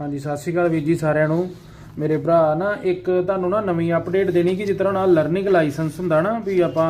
ਹਾਂਜੀ, ਸਤਿ ਸ਼੍ਰੀ ਅਕਾਲ ਵੀਰ ਜੀ ਸਾਰਿਆਂ ਨੂੰ। ਮੇਰੇ ਭਰਾ ਨਾ ਇੱਕ ਤੁਹਾਨੂੰ ਨਾ ਨਵੀਂ ਅਪਡੇਟ ਦੇਣੀ ਕਿ ਜਿਸ ਤਰ੍ਹਾਂ ਨਾਲ ਲਰਨਿੰਗ ਲਾਇਸੈਂਸ ਹੁੰਦਾ ਨਾ ਵੀ ਆਪਾਂ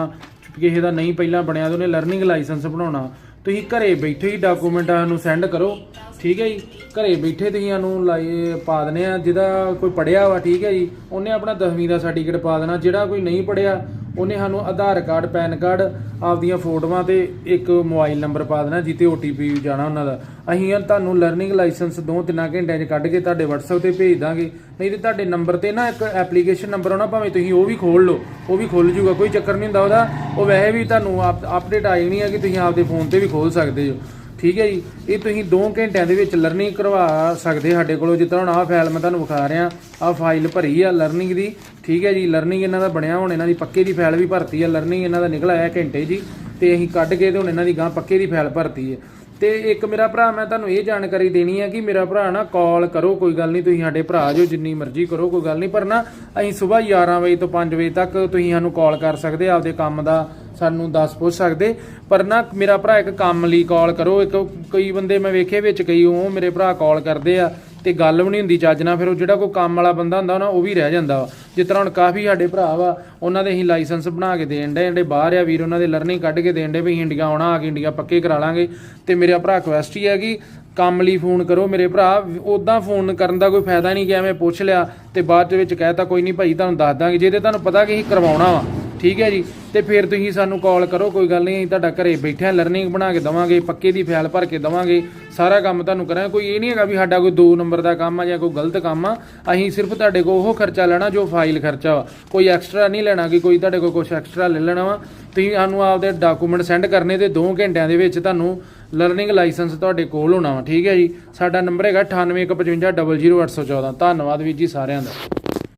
ਕਿਸੇ ਦਾ ਨਹੀਂ ਪਹਿਲਾਂ ਬਣਿਆ ਤੇ ਉਹਨੇ ਲਰਨਿੰਗ ਲਾਇਸੈਂਸ ਬਣਾਉਣਾ। ਤੁਸੀਂ ਘਰੇ ਬੈਠੇ ਹੀ ਡਾਕੂਮੈਂਟ ਨੂੰ ਸੈਂਡ ਕਰੋ। ਠੀਕ ਹੈ ਜੀ। ਘਰੇ ਬੈਠੇ ਤੁਸੀਂ ਸਾਨੂੰ ਲਾਈ ਪਾ ਦਨੇ ਆ। ਜਿਹਦਾ ਕੋਈ ਪੜਿਆ ਵਾ, ਠੀਕ ਹੈ ਜੀ। ਉਹਨੇ ਆਪਣਾ 10ਵੀਂ ਦਾ ਸਰਟੀਫਿਕੇਟ ਪਾ ਦੇਣਾ। ਜਿਹੜਾ ਕੋਈ ਨਹੀਂ ਪੜਿਆ ਉਹਨੇ ਸਾਨੂੰ ਆਧਾਰ ਕਾਰਡ, ਪੈਨ ਕਾਰਡ ਆਪਦੀਆਂ ਫੋਟੋਆਂ ਤੇ ਇੱਕ ਮੋਬਾਈਲ ਨੰਬਰ ਪਾ ਦੇਣਾ ਜਿੱਤੇ OTP ਜਾਣਾ ਉਹਨਾਂ ਦਾ। ਅਸੀਂ ਇਹ ਤੁਹਾਨੂੰ ਲਰਨਿੰਗ ਲਾਇਸੈਂਸ ਦੋ ਤਿੰਨਾਂ ਘੰਟਿਆਂ 'ਚ ਕੱਢ ਕੇ ਤੁਹਾਡੇ WhatsApp ਤੇ ਭੇਜ ਦਾਂਗੇ। ਨਹੀਂ ਤੇ ਤੁਹਾਡੇ ਨੰਬਰ ਤੇ ਨਾ ਇੱਕ ਐਪਲੀਕੇਸ਼ਨ ਨੰਬਰ ਆਉਣਾ ਭਾਵੇਂ ਤੁਸੀਂ ਉਹ ਵੀ ਖੋਲ ਲਓ। ਉਹ ਵੀ ਖੁੱਲ ਜੂਗਾ ਕੋਈ ਚੱਕਰ ਨਹੀਂ ਹੁੰਦਾ ਉਹਦਾ। ਉਹ ਵੈਸੇ ਵੀ ਤੁਹਾਨੂੰ ਅਪਡੇਟ ਆਈ ਨਹੀਂ ਹੈ ਕਿ ਤੁਸੀਂ ਆਪਦੇ ਫੋਨ ਤੇ ਵੀ ਖੋਲ ਸਕਦੇ ਹੋ। ਠੀਕ ਹੈ ਜੀ? ਇਹ ਤੁਸੀਂ 2 ਘੰਟਿਆਂ ਦੇ ਵਿੱਚ ਲਰਨਿੰਗ ਕਰਵਾ ਸਕਦੇ ਸਾਡੇ ਕੋਲੋਂ। ਜਿੱਦਾਂ ਹੁਣ ਆਹ ਫਾਈਲ ਮੈਂ ਤੁਹਾਨੂੰ ਵਿਖਾ ਰਿਹਾ, ਆਹ ਫਾਈਲ ਭਰੀ ਆ ਲਰਨਿੰਗ ਦੀ। ਠੀਕ ਹੈ ਜੀ? ਲਰਨਿੰਗ ਇਹਨਾਂ ਦਾ ਬਣਿਆ, ਹੁਣ ਇਹਨਾਂ ਦੀ ਪੱਕੇ ਦੀ ਫਾਈਲ ਵੀ ਭਰਤੀ ਆ। ਲਰਨਿੰਗ ਇਹਨਾਂ ਦਾ ਨਿਕਲ ਆਇਆ ਘੰਟੇ ਜੀ। ਤੇ ਅਸੀਂ ਕੱਢ ਕੇ ਤੇ ਹੁਣ ਇਹਨਾਂ ਦੀ ਗਾਂ ਪੱਕੇ ਦੀ ਫਾਈਲ ਭਰਤੀ ਹੈ ਤੇ ਇੱਕ ਮੇਰਾ ਭਰਾ, ਮੈਂ ਤੁਹਾਨੂੰ ਇਹ ਜਾਣਕਾਰੀ ਦੇਣੀ ਹੈ ਕਿ ਮੇਰਾ ਭਰਾ ਨਾ ਕਾਲ ਕਰੋ, ਕੋਈ ਗੱਲ ਨਹੀਂ। ਤੁਸੀਂ ਸਾਡੇ ਭਰਾ ਜੋ, ਜਿੰਨੀ ਮਰਜ਼ੀ ਕਰੋ, ਕੋਈ ਗੱਲ ਨਹੀਂ। ਪਰ ਨਾ ਅਸੀਂ ਸਵੇਰ 11 ਵਜੇ ਤੋਂ 5 ਵਜੇ ਤੱਕ ਤੁਸੀਂ ਸਾਨੂੰ ਕਾਲ ਕਰ ਸਕਦੇ ਆਪਦੇ ਕੰਮ ਦਾ ਸਾਨੂੰ ਦੱਸ ਪੁੱਛ ਸਕਦੇ। ਪਰ ਨਾ ਮੇਰਾ ਭਰਾ ਇੱਕ ਕੰਮ ਲਈ ਕਾਲ ਕਰੋ। ਇੱਕ ਕਈ ਬੰਦੇ ਮੈਂ ਵੇਖੇ ਵਿੱਚ ਕਈ ਉਹ ਮੇਰੇ ਭਰਾ ਕਾਲ ਕਰਦੇ ਆ ਤੇ ਗੱਲ ਵੀ ਨਹੀਂ ਹੁੰਦੀ ਚੱਜ ਨਾਲ। ਫਿਰ ਉਹ ਜਿਹੜਾ ਕੋਈ ਕੰਮ ਵਾਲਾ ਬੰਦਾ ਹੁੰਦਾ ਨਾ ਉਹ ਵੀ ਰਹਿ ਜਾਂਦਾ ਵਾ। ਜਿਸ ਤਰ੍ਹਾਂ ਹੁਣ ਕਾਫੀ ਸਾਡੇ ਭਰਾ ਵਾ, ਉਹਨਾਂ ਦੇ ਅਸੀਂ ਲਾਇਸੈਂਸ ਬਣਾ ਕੇ ਦੇਣ ਦੇ ਜਿਹੜੇ ਬਾਹਰ ਆ ਵੀਰ, ਉਹਨਾਂ ਦੇ ਲਰਨਿੰਗ ਕੱਢ ਕੇ ਦੇਣ ਦੇ ਵੀ ਅਸੀਂ ਇੰਡੀਆ ਆਉਣਾ, ਆ ਕੇ ਇੰਡੀਆ ਪੱਕੇ ਕਰਾ ਲਾਂਗੇ। ਤੇ ਮੇਰਾ ਭਰਾ ਕੁਐਸਟ ਹੀ ਹੈਗੀ, ਕੰਮ ਲਈ ਫੋਨ ਕਰੋ ਮੇਰੇ ਭਰਾ। ਉਦਾਂ ਫੋਨ ਕਰਨ ਦਾ ਕੋਈ ਫਾਇਦਾ ਨਹੀਂ ਕਿ ਐਵੇਂ ਪੁੱਛ ਲਿਆ ਤੇ ਬਾਅਦ ਦੇ ਵਿੱਚ ਕਹਿਤਾ ਕੋਈ ਨਹੀਂ ਭਾਈ ਤੁਹਾਨੂੰ ਦੱਸ ਦਾਂਗੇ। ਜੇ ਤੇ ਤੁਹਾਨੂੰ ਪਤਾ ਕਿ ਅਸੀਂ ਕਰਵਾਉਣਾ ਵਾ ਠੀਕ ਹੈ ਜੀ? ਤੇ ਫਿਰ ਤੁਸੀਂ ਸਾਨੂੰ ਕਾਲ ਕਰੋ, ਕੋਈ ਗੱਲ ਨਹੀਂ, ਅਸੀਂ ਤੁਹਾਡਾ ਘਰੇ ਬੈਠਿਆਂ ਲਰਨਿੰਗ ਬਣਾ ਕੇ ਦਵਾਂਗੇ, ਪੱਕੇ ਦੀ ਫਾਈਲ ਭਰ ਕੇ ਦਵਾਂਗੇ, ਸਾਰਾ ਕੰਮ ਤੁਹਾਨੂੰ ਕਰਾਂਗੇ। ਕੋਈ ਇਹ ਨਹੀਂ ਹੈਗਾ ਵੀ ਸਾਡਾ ਕੋਈ 2 ਨੰਬਰ ਦਾ ਕੰਮ ਆ ਜਾਂ ਕੋਈ ਗਲਤ ਕੰਮ ਆ, ਅਸੀਂ ਸਿਰਫ ਤੁਹਾਡੇ ਕੋਲ ਉਹ ਖਰਚਾ ਲੈਣਾ ਜੋ ਫਾਈਲ ਖਰਚਾ ਵਾ। ਕੋਈ ਐਕਸਟਰਾ ਨਹੀਂ ਲੈਣਾ ਕਿ ਕੋਈ ਤੁਹਾਡੇ ਕੋਲ ਕੁਝ ਐਕਸਟਰਾ ਲੈ ਲੈਣਾ ਵਾ। ਤੁਸੀਂ ਸਾਨੂੰ ਆਪਦੇ ਡਾਕੂਮੈਂਟ ਸੈਂਡ ਕਰਨੇ ਤੇ 2 ਘੰਟਿਆਂ ਦੇ ਵਿੱਚ ਤੁਹਾਨੂੰ ਲਰਨਿੰਗ ਲਾਇਸੈਂਸ ਤੁਹਾਡੇ ਕੋਲ ਹੋਣਾ ਵਾ। ਠੀਕ ਹੈ ਜੀ? ਸਾਡਾ ਨੰਬਰ ਹੈਗਾ 9815500814 ਧੰਨਵਾਦ ਵੀਰ ਜੀ ਸਾਰਿਆਂ ਦਾ।